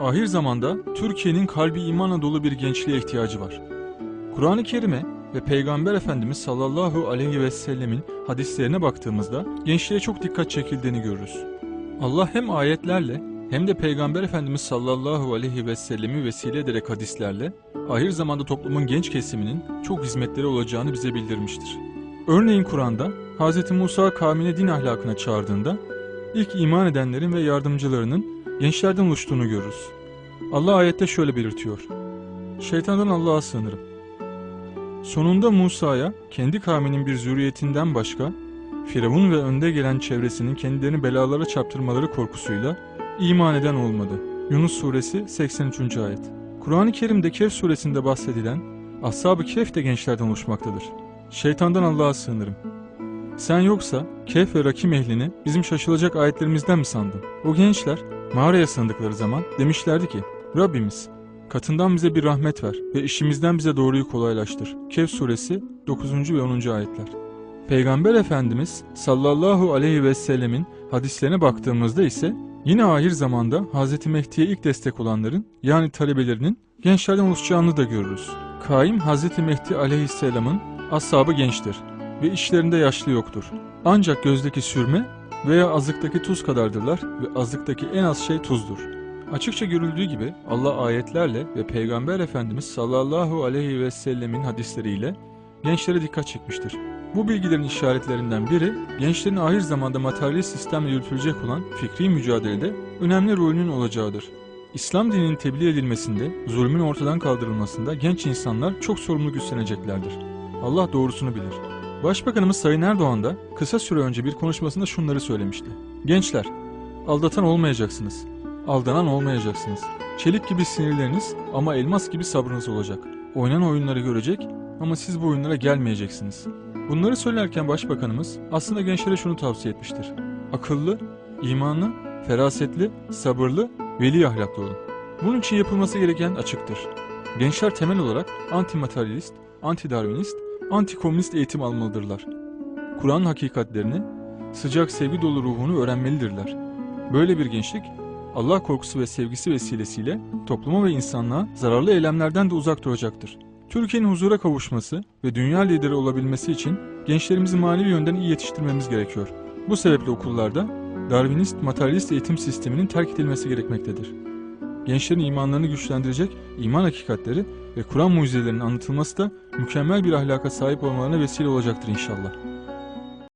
Ahir zamanda Türkiye'nin kalbi imanla dolu bir gençliğe ihtiyacı var. Kur'an-ı Kerim'e ve Peygamber Efendimiz sallallahu aleyhi ve sellemin hadislerine baktığımızda gençliğe çok dikkat çekildiğini görürüz. Allah hem ayetlerle hem de Peygamber Efendimiz sallallahu aleyhi ve sellemi vesile ederek hadislerle ahir zamanda toplumun genç kesiminin çok hizmetleri olacağını bize bildirmiştir. Örneğin Kur'an'da Hz. Musa kavmine din ahlakına çağırdığında ilk iman edenlerin ve yardımcılarının gençlerden oluştuğunu görürüz. Allah ayette şöyle belirtiyor. Şeytandan Allah'a sığınırım. Sonunda Musa'ya kendi kavminin bir zürriyetinden başka Firavun ve önde gelen çevresinin kendilerini belalara çarptırmaları korkusuyla iman eden olmadı. Yunus suresi 83. ayet. Kur'an-ı Kerim'de Kehf suresinde bahsedilen Ashab-ı Kehf de gençlerden oluşmaktadır. Şeytandan Allah'a sığınırım. Sen yoksa Kehf ve Rakim ehlini bizim şaşılacak ayetlerimizden mi sandın? O gençler mağaraya sığındıkları zaman demişlerdi ki Rabbimiz katından bize bir rahmet ver ve işimizden bize doğruyu kolaylaştır. Kehf suresi 9. ve 10. ayetler. Peygamber Efendimiz sallallahu aleyhi ve sellemin hadislerine baktığımızda ise yine ahir zamanda Hz. Mehdi'ye ilk destek olanların yani talebelerinin gençlerden oluşacağını da görürüz. Kaim Hz. Mehdi aleyhisselamın ashabı gençtir ve işlerinde yaşlı yoktur. Ancak gözdeki sürme veya azıktaki tuz kadardırlar ve azıktaki en az şey tuzdur. Açıkça görüldüğü gibi Allah ayetlerle ve Peygamber Efendimiz sallallahu aleyhi ve sellemin hadisleriyle gençlere dikkat çekmiştir. Bu bilgilerin işaretlerinden biri gençlerin ahir zamanda materyalist sistemle yürütülecek olan fikri mücadelede önemli rolünün olacağıdır. İslam dininin tebliğ edilmesinde, zulmün ortadan kaldırılmasında genç insanlar çok sorumluluk üstleneceklerdir. Allah doğrusunu bilir. Başbakanımız Sayın Erdoğan da kısa süre önce bir konuşmasında şunları söylemişti. Gençler, aldatan olmayacaksınız. Aldanan olmayacaksınız. Çelik gibi sinirleriniz ama elmas gibi sabrınız olacak. Oynanan oyunları görecek ama siz bu oyunlara gelmeyeceksiniz. Bunları söylerken başbakanımız aslında gençlere şunu tavsiye etmiştir. Akıllı, imanlı, ferasetli, sabırlı, veli ahlaklı olun. Bunun için yapılması gereken açıktır. Gençler temel olarak anti-materyalist, anti-darwinist, anti-komünist eğitim almalıdırlar. Kur'an hakikatlerini, sıcak sevgi dolu ruhunu öğrenmelidirler. Böyle bir gençlik, Allah korkusu ve sevgisi vesilesiyle topluma ve insanlığa zararlı eylemlerden de uzak duracaktır. Türkiye'nin huzura kavuşması ve dünya lideri olabilmesi için gençlerimizi manevi yönden iyi yetiştirmemiz gerekiyor. Bu sebeple okullarda Darwinist materyalist eğitim sisteminin terk edilmesi gerekmektedir. Gençlerin imanlarını güçlendirecek iman hakikatleri ve Kur'an mucizelerinin anlatılması da mükemmel bir ahlaka sahip olmalarına vesile olacaktır inşallah.